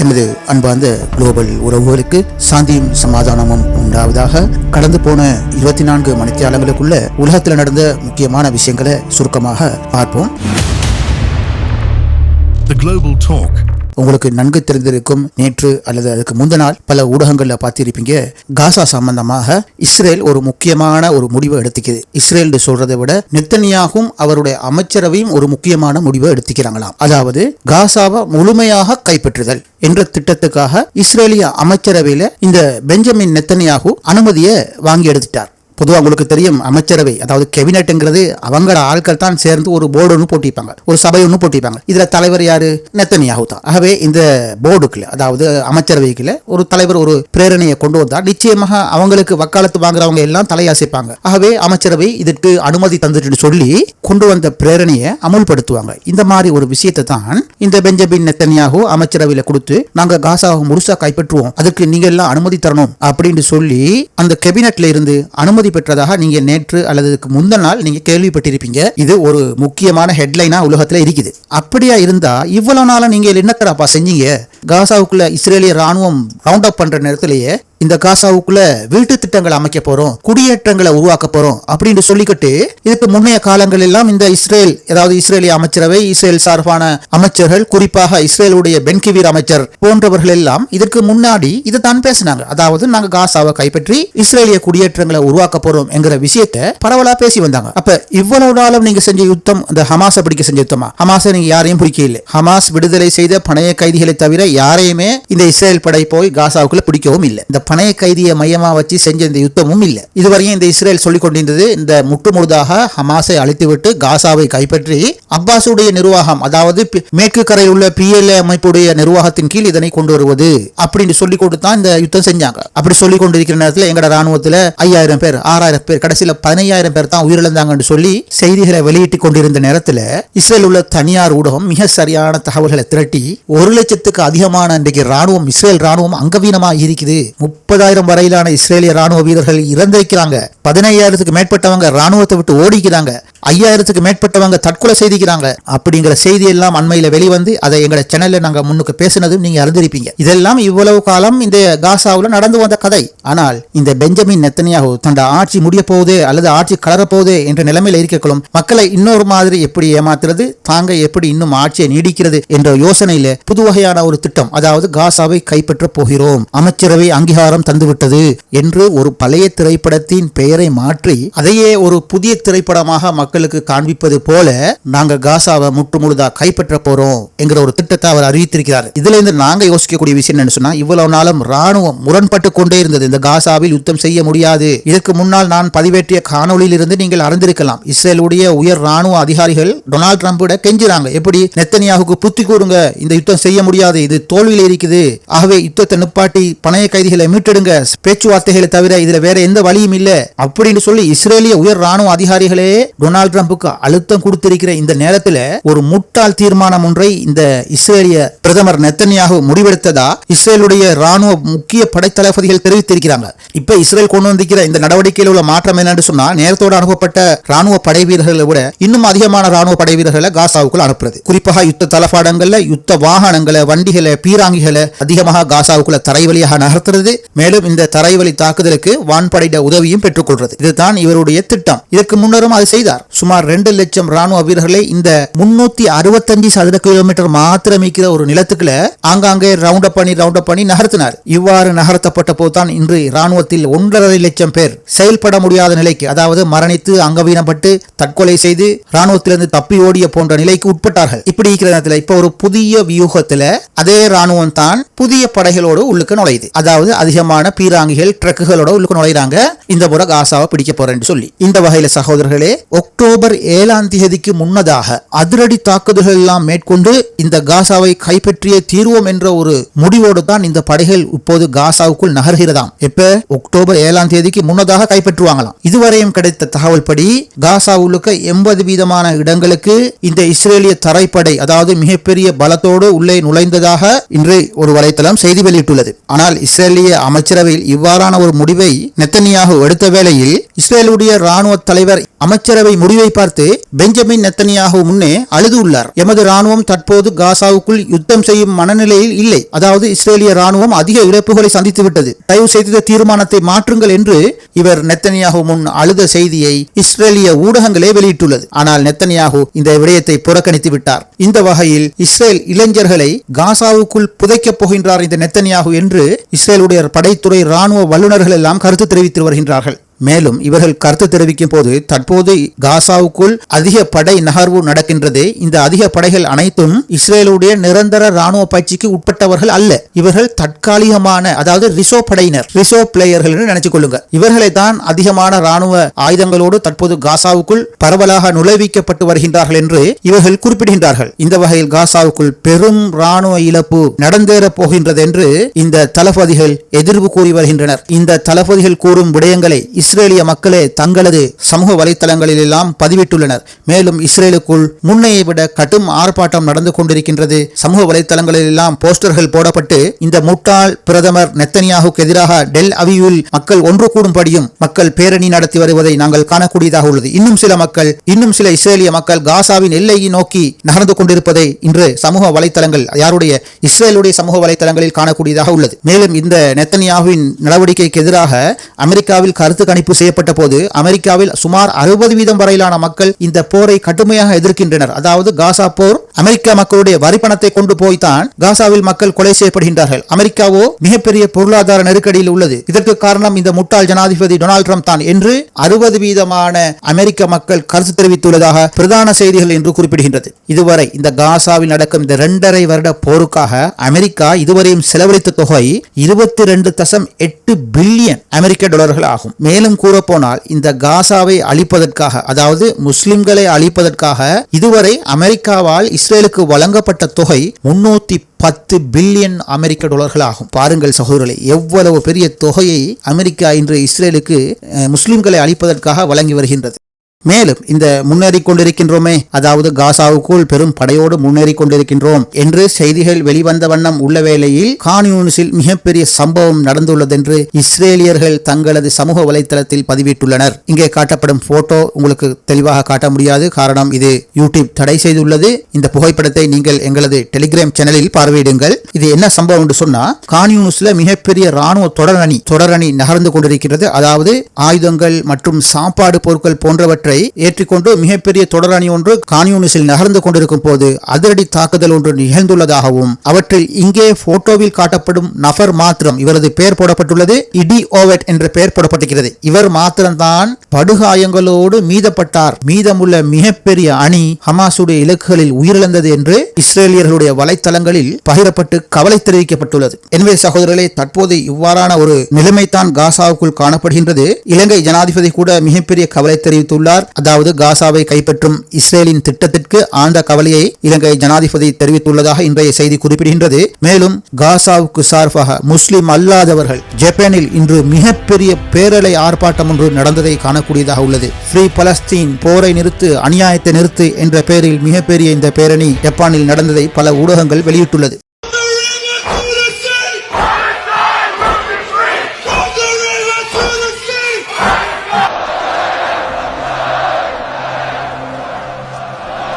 எமது அன்பார்ந்த குளோபல் உறவுகளுக்கு சாந்தியும் சமாதானமும் உண்டாவதாக கடந்து போன இருபத்தி நான்கு மணித்தியாலங்களுக்குள்ள உலகத்தில் நடந்த முக்கியமான விஷயங்களை சுருக்கமாக பார்ப்போம் The Global Talk. உங்களுக்கு நன்கு தெரிந்திருக்கும் நேற்று அல்லது அதுக்கு முந்த நாள் பல ஊடகங்களில் பார்த்திருப்பீங்க. காசா சம்பந்தமாக இஸ்ரேல் ஒரு முக்கியமான ஒரு முடிவை எடுத்துக்குது. இஸ்ரேல் சொல்றதை விட நெத்தனியாகும் அவருடைய அமைச்சரவையும் ஒரு முக்கியமான முடிவை எடுத்துக்கிறாங்களாம். அதாவது காசாவை முழுமையாக கைப்பற்றுதல் என்ற திட்டத்துக்காக இஸ்ரேலிய அமைச்சரவையில இந்த பெஞ்சமின் நெத்தனியாகு அனுமதியை வாங்கி எடுத்துட்டார். பொதுவாக உங்களுக்கு தெரியும் அமைச்சரவை அதாவது கெபினெட்டுங்கிறது அவங்கள ஆட்கள் தான் சேர்ந்து ஒரு போர்டு ஒன்று போட்டிருப்பாங்க. ஒரு சபை ஒன்று போட்டிருப்பாங்க. இதில் தலைவர் யாரு? நெத்தனியாகு தான். ஆகவே இந்த போர்டுக்குள்ள அதாவது அமைச்சரவைக்குள்ள ஒரு தலைவர் ஒரு பிரேரணையை கொண்டு வந்தால் நிச்சயமாக அவங்களுக்கு வக்காலத்து வாங்குறவங்க எல்லாம் தலையாசிப்பாங்க. ஆகவே அமைச்சரவை இதற்கு அனுமதி தந்துட்டு சொல்லி கொண்டு வந்த பிரேரணையை அமுல்படுத்துவாங்க. இந்த மாதிரி ஒரு விஷயத்தை தான் இந்த பெஞ்சமின் நெத்தனியாகு அமைச்சரவையில் கொடுத்து நாங்க காசாவை முழுசா கைப்பற்றுவோம். அதுக்கு நீங்க எல்லாம் அனுமதி தரணும். அப்படின்னு சொல்லி அந்த கேபினெட்ல இருந்து அனுமதி பெற்றதாக நீங்க நேற்று அல்லது முந்தின நாள் நீங்க கேள்விப்பட்டிருப்பீங்க. இது ஒரு முக்கியமான ஹெட்லைனா உலகத்துல இருக்குது. அப்படியா இருந்தா இவ்வளவு நாளா நீங்க என்னத்தடாப்பா செஞ்சீங்க? காசாவுக்குள்ள இஸ்ரேலிய ராணுவம் ரவுண்ட் அப் பண்ற நேரத்திலேயே இந்த காசாவுக்குள்ள வீட்டு திட்டங்களை அமைக்க போறோம் குடியேற்றங்களை உருவாக்க போறோம் அப்படின்னு சொல்லிக்கிட்டு இதுக்கு முன்னைய காலங்கள் எல்லாம் இந்த இஸ்ரேல் ஏதாவது இஸ்ரேலிய அமைச்சரவை இஸ்ரேல் சார்பான அமைச்சர்கள் குறிப்பாக இஸ்ரேலுடைய பென்கிவீர் அமைச்சர் போன்றவர்கள் எல்லாம் இதற்கு முன்னாடி இதை தான் பேசினாங்க. அதாவது நாங்க காசாவை கைப்பற்றி இஸ்ரேலிய குடியேற்றங்களை உருவாக்க போறோம் என்கிற விஷயத்தை பரவலா பேசி வந்தாங்க. அப்ப இவ்வளவு நாளும் நீங்க செஞ்ச யுத்தம் அந்த ஹமாஸை பிடிக்க செஞ்ச யுத்தமா? ஹமாஸை நீங்க யாரையும் பிடிக்க இல்லை ஹமாஸ் விடுதலை செய்த பணைய கைதிகளை தவிர யாரையுமே இந்த இஸ்ரேல் படை போய் காசாவுக்குள்ள பிடிக்கவும் இல்லை. இந்த பணைய கைதியை மையமா வச்சு செஞ்ச இந்த யுத்தமும் இல்லை. இதுவரையும் இந்த இஸ்ரேல் சொல்லிக் கொண்டிருந்தது இந்த முற்றுமுழுதாக ஹமாஸை அழித்துவிட்டு காசாவை கைப்பற்றி அப்பாஸுடைய நிர்வாகம் அதாவது மேற்கு கரையில் உள்ள பிஎல்ஏ அமைப்புடைய நிர்வாகத்தின் கீழ் இதனை கொண்டு வருவது அப்படின்னு சொல்லி கொடுத்து தான் இந்த யுத்தம் செஞ்சாங்க. அப்படி சொல்லி கொண்டிருக்கிற நேரத்தில் எங்கட ராணுவத்தில் ஐயாயிரம் பேர் ஆறாயிரம் பேர் கடைசியில் பதினையாயிரம் பேர் தான் உயிரிழந்தாங்கன்னு சொல்லி செய்திகளை வெளியிட்டு கொண்டிருந்த நேரத்தில் இஸ்ரேல் உள்ள தனியார் ஊடகம் மிக சரியான தகவல்களை திரட்டி ஒரு லட்சத்துக்கு அதிக அதிகமான இன்றைக்கு ராணுவம் இஸ்ரேல் ராணுவம் அங்கவீனமா இருக்குது. முப்பதாயிரம் வரையிலான இஸ்ரேலிய ராணுவ வீரர்கள் இறந்திருக்கிறாங்க. பதினையாயிரத்துக்கு மேற்பட்டவங்க ராணுவத்தை விட்டு ஓடிக்கிறாங்க. ஐயாயிரத்துக்கு மேற்பட்டவங்க தற்கொலை செய்திக்கிறாங்க. அப்படிங்கிற செய்தி எல்லாம் அண்மையில வெளிவந்து அதை எங்களோட சேனல்ல நாங்க முன்னுக்கு பேசினதும் நீங்க அறிந்திருப்பீங்க. இதெல்லாம் இவ்வளவு காலம் இந்த காசாவில் நடந்து வந்த கதை. ஆனால் இந்த பெஞ்சமின் நெத்தனியாகு தண்ட ஆட்சி முடிய போகுது அல்லது ஆட்சி கலரப் என்ற நிலைமையில இருக்கக்கூடும் மக்களை இன்னொரு மாதிரி எப்படி ஏமாத்துறது தாங்க எப்படி இன்னும் ஆட்சியை நீடிக்கிறது என்ற யோசனையில புது வகையான ஒரு திட்டம் அதாவது காசாவை கைப்பற்ற போகிறோம் அமைச்சரவை அங்கீகாரம் தந்துவிட்டது என்று ஒரு பழைய திரைப்படத்தின் பெயரை மாற்றி அதையே ஒரு புதிய திரைப்படமாக மக்களுக்கு காண்பிப்பது போல நாங்க காசாவை முற்று முழுதா கைப்பற்ற போறோம் என்கிற ஒரு திட்டத்தை அவர் அறிவித்திருக்கிறார். இதுல இருந்து நாங்க யோசிக்கக்கூடிய விஷயம் என்ன சொன்னா இவ்வளவு நாளும் ராணுவம் முரண்பட்டு கொண்டே இருந்தது. இந்த காசாவில் யுத்தம் செய்ய முடியாது. இதற்கு முன்னால் நான் பதிவேற்றிய காணொலியில் இருந்து நீங்கள் அறிந்திருக்கலாம். இஸ்ரேலுடைய உயர் ராணுவ அதிகாரிகள் டொனால்டு ட்ரம்பிட கெஞ்சுறாங்க. எப்படி? நெத்தனியாவுக்கு புத்தி கூறுங்க. இந்த யுத்தம் செய்ய முடியாது. இது தோல்வியில் இருக்குது. ஆகவே யுத்தத்தை நிப்பாட்டி பணைய கைதிகளை மீட்டெடுங்க. பேச்சுவார்த்தைகளை தவிர இதுல வேற எந்த வழியும் இல்லை. அப்படின்னு சொல்லி இஸ்ரேலிய உயர் ராணுவ அதிகாரிகளே டொனால்ட் ட்ரம்புக்கு அழுத்தம் கொடுத்திருக்கிற இந்த நேரத்தில் ஒரு முட்டாள் தீர்மானம் ஒன்றை இந்த இஸ்ரேலிய பிரதமர் நெத்தனியாக முடிவெடுத்ததா? இஸ்ரேலுடைய ராணுவ முக்கிய படைத்தளபதிகள் தெரிவித்திருக்கிறாங்க. இப்ப இஸ்ரேல் கொண்டு வந்திருக்கிற இந்த நடவடிக்கையில் உள்ள மாற்றம் என்னன்னு சொன்னா நேரத்தோடு அனுப்பப்பட்ட ராணுவ படை வீரர்களை விட இன்னும் அதிகமான ராணுவ படை வீரர்களை காசாவுக்குள் அனுப்புறது. குறிப்பாக யுத்த தளபாடங்கள்ல யுத்த வாகனங்களை வண்டிகளை பீராங்கிகளை அதிகமாக காசாவுக்குள்ள தரைவழியாக நகர்த்துறது. மேலும் இந்த தரைவழி தாக்குதலுக்கு வான்படையிட உதவியும் பெற்றுக்கொள்றது. இதுதான் இவருடைய திட்டம். இதற்கு முன்னரும் அது செய்தார். சுமார் ரெண்டு லட்சம் ராணுவ வீரர்களை இந்த முன்னூத்தி அறுபத்தஞ்சு சதுர கிலோமீட்டர் மாத்திரம் இருக்கிற ஒரு நிலத்துக்குள்ள ஆங்காங்கே ரவுண்ட் அப் பண்ணி ரவுண்ட் அப் பண்ணி நகர்த்தினார். இவ்வாறு நகர்த்தப்பட்ட போதுதான் இன்று ராணுவத்தில் ஒன்றரை லட்சம் பேர் செயல்பட முடியாத நிலைக்கு அதாவது மரணித்து அங்கவீனப்பட்டு தற்கொலை செய்து ராணுவத்திலிருந்து தப்பி ஓடிய போன்ற நிலைக்கு உட்பட்டார்கள். இப்படி இருக்கிற நேரத்தில் இப்ப ஒரு புதிய வியூகத்துல அதே ராணுவம் தான் புதிய படைகளோடு உள்ளுக்கு நுழையுது. அதாவது அதிகமான பீராங்கிகள் ட்ரக்குகளோட உள்ளுக்கு நுழையிறாங்க. இந்த புற காசாவை பிடிக்க போறேன்னு சொல்லி. இந்த வகையில சகோதரர்களே அக்டோபர் ஏழாம் தேதிக்கு முன்னதாக அதிரடி தாக்குதல்கள் எல்லாம் மேற்கொண்டு இந்த காசாவை கைப்பற்றிய தீர்வோம் என்ற ஒரு முடிவோடு தான் இந்த படைகள் இப்போது காசாவுக்குள் நகர்கிறதாம். இப்ப அக்டோபர் ஏழாம் தேதிக்கு முன்னதாக கைப்பற்றுவாங்களாம். இதுவரையும் கிடைத்த தகவல் படி காசாவுக்கு எண்பது வீதமான இடங்களுக்கு இந்த இஸ்ரேலிய தரைப்படை அதாவது மிகப்பெரிய பலத்தோடு உள்ளே நுழைந்ததாக இன்று ஒரு வலைத்தளம் செய்தி வெளியிட்டுள்ளது. ஆனால் இஸ்ரேலிய அமைச்சரவையில் இவ்வாறான ஒரு முடிவை நெத்தனியாக எடுத்த வேளையில் இஸ்ரேலுடைய ராணுவ தலைவர் அமைச்சரவை முடிவை பார்த்து பெஞ்சமின் நெத்தனியாக முன்னே அழுது உள்ளார். எமது ராணுவம் தற்போது காசாவுக்குள் யுத்தம் செய்யும் மனநிலையில் இல்லை. அதாவது இஸ்ரேலிய ராணுவம் அதிக இழப்புகளை சந்தித்து விட்டது. தயவு செய்த தீர்மானத்தை மாற்றுங்கள் என்று இவர் நெத்தனியாக முன் அழுத செய்தியை இஸ்ரேலிய ஊடகங்களே வெளியிட்டுள்ளது. ஆனால் நெத்தனியாகு இந்த விடயத்தை புறக்கணித்து விட்டார். இந்த வகையில் இஸ்ரேல் இளைஞர்களை காசாவுக்குள் புதைக்கப் போகின்றார் இந்த நெத்தனியாகு என்று இஸ்ரேலுடைய படைத்துறை ராணுவ வல்லுநர்கள் எல்லாம் கருத்து தெரிவித்து வருகின்றார்கள். மேலும் இவர்கள் கருத்து தெரிவிக்கும் போது தற்போது காசாவுக்குள் அதிக படை நகர்வு நடக்கின்றது. இந்த அதிக படைகள் அனைத்தும் இஸ்ரேலுடைய நிரந்தர ராணுவ பயிற்சிக்கு உட்பட்டவர்கள் அல்ல. இவர்கள் தற்காலிகமான அதாவது ரிசோ படையினர் ரிசோ பிளேயர்கள் நினைச்சு கொள்ளுங்க. இவர்களை தான் அதிகமான ராணுவ ஆயுதங்களோடு தற்போது காசாவுக்குள் பரவலாக நுழைவிக்கப்பட்டு வருகின்றார்கள் என்று இவர்கள் குறிப்பிடுகின்றார்கள். இந்த வகையில் காசாவுக்குள் பெரும் ராணுவ இழப்பு நடந்தேறப் போகின்றது என்று இந்த தளபதிகள் எதிர்ப்பு கூறி வருகின்றனர். இந்த தளபதிகள் கூறும் விடயங்களை இஸ்ரேலிய மக்களே தங்களது சமூக வலைத்தளங்களிலெல்லாம் பதிவிட்டுள்ளனர். மேலும் இஸ்ரேலுக்குள் முன்னையை விட கடும் ஆர்ப்பாட்டம் நடந்து கொண்டிருக்கின்றது. சமூக வலைத்தளங்களிலெல்லாம் போஸ்டர்கள் போடப்பட்டு இந்த முட்டாள் பிரதமர் நெத்தனியாவுக்கு எதிராக டெல் அவியூல் மக்கள் ஒன்று கூடும்படியும் மக்கள் பேரணி நடத்தி வருவதை நாங்கள் காணக்கூடியதாக உள்ளது. இன்னும் சில மக்கள் இன்னும் சில இஸ்ரேலிய மக்கள் காசாவின் எல்லையை நோக்கி நகர்ந்து கொண்டிருப்பதை இன்று சமூக வலைத்தளங்கள் யாருடைய இஸ்ரேலுடைய சமூக வலைத்தளங்களில் காணக்கூடியதாக உள்ளது. மேலும் இந்த நெத்தனியாவின் நடவடிக்கைக்கு எதிராக அமெரிக்காவில் கருத்து கணிப்பு செய்யப்பட்ட போது அமெரிக்காவில் சுமார் அறுபது வீதம் வரையிலான மக்கள் இந்த போரை கடுமையாக எதிர்க்கின்றனர். அதாவது காசா போர் அமெரிக்க மக்களுடைய வரிப்பணத்தை கொண்டு போய்தான் காசாவில் மக்கள் கொலை செய்யப்படுகின்றார்கள். அமெரிக்காவோ மிகப்பெரிய பொருளாதார நெருக்கடியில் உள்ளது. இதற்கு காரணம் இந்த முட்டாள் ஜனாதிபதி டொனால்ட் ட்ரம்ப் தான் என்று அறுபது வீதமான அமெரிக்க மக்கள் கருத்து தெரிவித்துள்ளதாக பிரதான செய்திகள் என்று குறிப்பிடுகின்றது. இதுவரை இந்த காசாவில் நடக்கும் இந்த இரண்டரை வருட போருக்காக அமெரிக்கா இதுவரையும் செலவழித்த தொகை இருபத்தி ரெண்டு தசம் எட்டு பில்லியன் அமெரிக்க டாலர்கள் ஆகும். மேலும் கூறப்போனால் இந்த காசாவை அழிப்பதற்காக அதாவது முஸ்லிம்களை அழிப்பதற்காக இதுவரை அமெரிக்காவால் இஸ்ரேலுக்கு வழங்கப்பட்ட தொகை முன்னூத்தி பத்து பில்லியன் அமெரிக்க டாலர்கள் ஆகும் பாருங்கள் சகோதரர்களே எவ்வளவு பெரிய தொகையை அமெரிக்கா இன்று இஸ்ரேலுக்கு முஸ்லிம்களை அழிப்பதற்காக வழங்கி வருகின்றது. மேலும் இந்த முன்னேறி கொண்டிருக்கின்றோமே அதாவது காசாவுக்குள் பெரும் படையோடு முன்னேறி கொண்டிருக்கின்றோம் என்று செய்திகள் வெளிவந்த வண்ணம் உள்ள வேளையில் கான்யூனிஸில் மிகப்பெரிய சம்பவம் நடந்துள்ளதென்று இஸ்ரேலியர்கள் தங்களது சமூக வலைத்தளத்தில் பதிவிட்டுள்ளனர். இங்கே காட்டப்படும் போட்டோ உங்களுக்கு தெளிவாக காட்ட முடியாது. காரணம் இது யூடியூப் தடை செய்துள்ளது. இந்த புகைப்படத்தை நீங்கள் எங்களது டெலிகிராம் சேனலில் பார்வையிடுங்கள். இது என்ன சம்பவம் என்று சொன்னா கான்யூனிஸ்ல மிகப்பெரிய ராணுவ தொடரணி தொடரணி நகர்ந்து கொண்டிருக்கிறது. அதாவது ஆயுதங்கள் மற்றும் சாப்பாடு பொருட்கள் போன்றவற்றை ஏற்றிக்கொண்டு மிகப்பெரிய தொடரணி ஒன்று கான்யூனிஸில் நகர்ந்து கொண்டிருக்கும் போது அதிரடி தாக்குதல் ஒன்று நிகழ்ந்துள்ளதாகவும் அவற்றில் இங்கே போட்டோவில் காட்டப்படும் நபர் மாத்திரம் இவரது பெயர் போடப்பட்டுள்ளது இடி ஓவெட் என்ற பெயர் போடப்பட்டிருக்கிறது. இவர் மாத்திரம்தான் படுகாயங்களோடு மீதப்பட்டார். மீதமுள்ள மிகப்பெரிய அணி ஹமாசுடைய இலக்குகளில் உயிரிழந்தது என்று இஸ்ரேலியர்களுடைய வலைத்தளங்களில் பகிரப்பட்டு கவலை தெரிவிக்கப்பட்டுள்ளது. எனவே சகோதரர்களே தற்போது இவ்வாறான ஒரு நிலைமைத்தான் காசாவுக்குள் காணப்படுகின்றது. இலங்கை ஜனாதிபதி கூட மிகப்பெரிய கவலை தெரிவித்துள்ளார். அதாவது காசாவை கைப்பற்றும் இஸ்ரேலின் திட்டத்திற்கு ஆழ்ந்த கவலையை இலங்கை ஜனாதிபதி தெரிவித்துள்ளதாக இன்றைய செய்தி குறிப்பிடுகின்றது. மேலும் காசாவுக்கு சார்பாக முஸ்லிம் அல்லாதவர்கள் ஜப்பானில் இன்று மிகப்பெரிய பேரலை ஆர்ப்பாட்டம் ஒன்று நடந்ததை காணக்கூடியதாக உள்ளது. ஃப்ரீ பலஸ்தீன் போரை நிறுத்து அநியாயத்தை நிறுத்து என்ற பெயரில் மிகப்பெரிய இந்த பேரணி ஜப்பானில் நடந்ததை பல ஊடகங்கள் வெளியிட்டுள்ளது.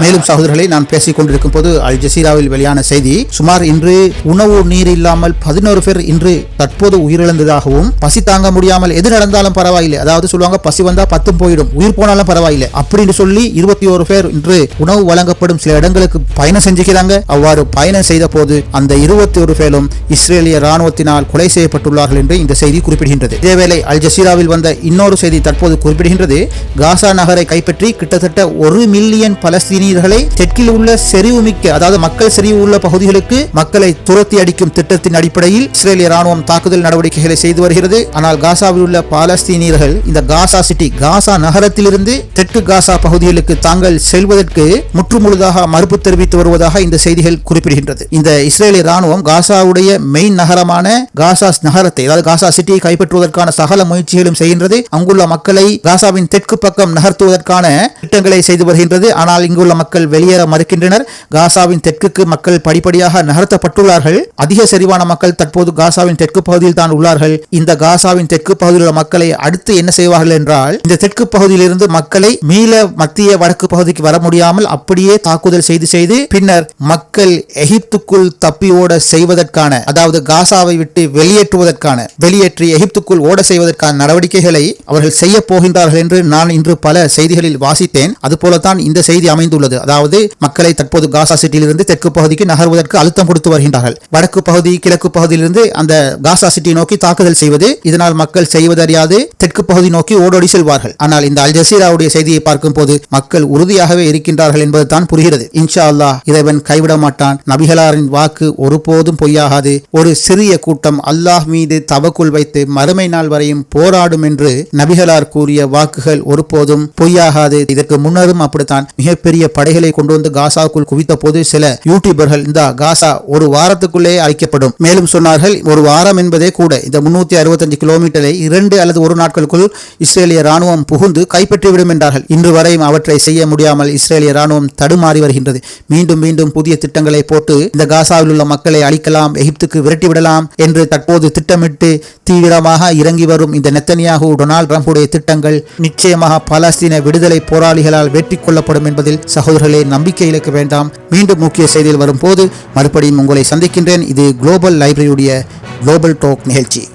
மேலும் சகோதரர்களை நான் பேசிக் கொண்டிருக்கும் போது அல் ஜசீராவில் வெளியான செய்தி சுமார் இன்று உணவு நீர் இல்லாமல் பதினோரு பேர் இன்று தற்போது உயிரிழந்ததாகவும் பசி தாங்க முடியாமல் எது நடந்தாலும் பரவாயில்லை. அதாவது சொல்லுவாங்க பசி வந்தா பத்தும் போயிடும் உயிர் போனாலும் பரவாயில்லை. அப்படின்னு சொல்லி இருபத்தி ஒரு பேர் இன்று உணவு வழங்கப்படும் சில இடங்களுக்கு பயணம் செஞ்சுக்கிறாங்க. அவ்வாறு பயணம் செய்த போது அந்த இருபத்தி ஒரு பேரும் இஸ்ரேலிய ராணுவத்தினால் கொலை செய்யப்பட்டுள்ளார்கள் என்று இந்த செய்தி குறிப்பிடுகின்றது. இதேவேளை அல் ஜசீராவில் வந்த இன்னொரு செய்தி தற்போது குறிப்பிடுகின்றது. காசா நகரை கைப்பற்றி கிட்டத்தட்ட ஒரு மில்லியன் பலஸ்தீனியர்களை தெற்கில் உள்ள செறிவுமிக்க அதாவது மக்கள் செறிவு உள்ள பகுதிகளுக்கு மக்களை துரத்தி அடிக்கும் திட்டத்தின் அடிப்படையில் இஸ்ரேலிய ராணுவம் தாக்குதல் நடவடிக்கைகளை செய்து வருகிறது. ஆனால் காசாவில் உள்ள பாலஸ்தீனியர்கள் இந்த காசா சிட்டி காசா நகரத்திலிருந்து தெற்கு காசா பகுதிகளுக்கு தாங்கள் செல்வதற்கு முற்றுமுழுதாக மறுப்பு தெரிவித்து வருவதாக இந்த செய்திகள் குறிப்பிடுகின்றது. இந்த இஸ்ரேலிய ராணுவம் காசாவுடைய மெயின் நகரமான காசா நகரத்தை அதாவது காசா சிட்டியை கைப்பற்றுவதற்கான சகல முயற்சிகளும் செய்கின்றது. அங்குள்ள மக்களை காசாவின் தெற்கு பக்கம் நகர்த்துவதற்கான திட்டங்களை செய்து வருகின்றது. ஆனால் இங்குள்ள மக்கள் வெளியேற மறுக்கின்றனர். காசாவின் தெற்குக்கு மக்கள் படிப்படியாக நகர்த்தப்பட்டுள்ளார்கள். அதிக செறிவான மக்கள் தற்போது காசாவின் தெற்கு பகுதியில் தான் உள்ளார்கள். இந்த காசாவின் தெற்கு பகுதியில் உள்ள மக்களை அடுத்து என்ன செய்வார்கள் என்றால் இந்த தெற்கு பகுதியிலிருந்து மக்களை மீள மத்திய வடக்கு பகுதிக்கு வர முடியாமல் அப்படியே தாக்குதல் செய்து செய்து பின்னர் மக்கள் எகிப்துக்குள் தப்பி ஓட செய்வதற்கான அதாவது காசாவை விட்டு வெளியேற்றுவதற்கான வெளியேற்றி எகிப்துக்குள் ஓட செய்வதற்கான நடவடிக்கைகளை அவர்கள் செய்ய போகின்றார்கள் என்று நான் இன்று பல செய்திகளில் வாசித்தேன். அதுபோலத்தான் இந்த செய்தி அமைந்துள்ளது. அதாவது மக்களை தற்போது காசா சிட்டியிலிருந்து தெற்கு பகுதிக்கு நகர்வதற்கு அழுத்தம் கொடுத்து வருகின்றார்கள். வடக்கு பகுதி கிழக்கு பகுதியிலிருந்து அந்த காசா சிட்டி நோக்கி தாக்குதல் செய்வது இதனால் மக்கள் செய்வதறியாது தெற்கு பகுதி நோக்கி ஓடோடி செல்வார்கள். ஆனால் இந்த அல் ஜசீராவுடைய செய்தியை பார்க்கும் போது மக்கள் உறுதியாகவே இருக்கின்றார்கள் என்பதுதான் புரிகிறது. இன்ஷா அல்லாஹ் இறைவன் கைவிட மாட்டான். நபிகளாரின் வாக்கு ஒருபோதும் பொய்யாகாது. ஒரு சிறிய கூட்டம் அல்லாஹ் மீது தவக்குள் வைத்து மறுமை நாள் வரையும் போராடும் என்று நபிகளார் கூறிய வாக்குகள் ஒருபோதும் பொய்யாகாது. இதற்கு முன்னரும் அப்படித்தான் மிகப்பெரிய படைகளை கொண்டு வந்து காசாவுக்குள் குவித்த போது சில யூடியூபர்கள் இந்த காசா ஒரு வாரத்துக்குள்ளே அழிக்கப்படும். மேலும் சொன்னார்கள் ஒரு வாரம் என்பதே கூட. இந்த முன்னூத்தி அறுபத்தஞ்சு கிலோமீட்டரை இரண்டு அல்லது ஒரு நாட்களுக்குள் இஸ்ரேலிய ராணுவம் புகுந்து கைப்பற்றிவிடும் என்றார்கள். இன்று வரையும் அவற்றை செய்ய முடியாமல் இஸ்ரேலிய ராணுவம் தடுமாறி வருகின்றது. மீண்டும் மீண்டும் புதிய திட்டங்களை போட்டு இந்த காசாவில் உள்ள மக்களை அழிக்கலாம் எகிப்துக்கு விரட்டிவிடலாம் என்று தற்போது திட்டமிட்டு தீவிரமாக இறங்கி வரும் இந்த நெத்தனியாகு டொனால்ட் ட்ரம்புடைய திட்டங்கள் நிச்சயமாக பாலஸ்தீன விடுதலை போராளிகளால் வெற்றி கொள்ளப்படும் என்பதில் சகோதரர்களே நம்பிக்கை இழக்க வேண்டாம். மீண்டும் முக்கிய செய்தியில் வரும்போது மறுபடியும் உங்களை சந்திக்கின்றேன். இது குளோபல் லைப்ரரியுடைய குளோபல் டோக் நிகழ்ச்சி.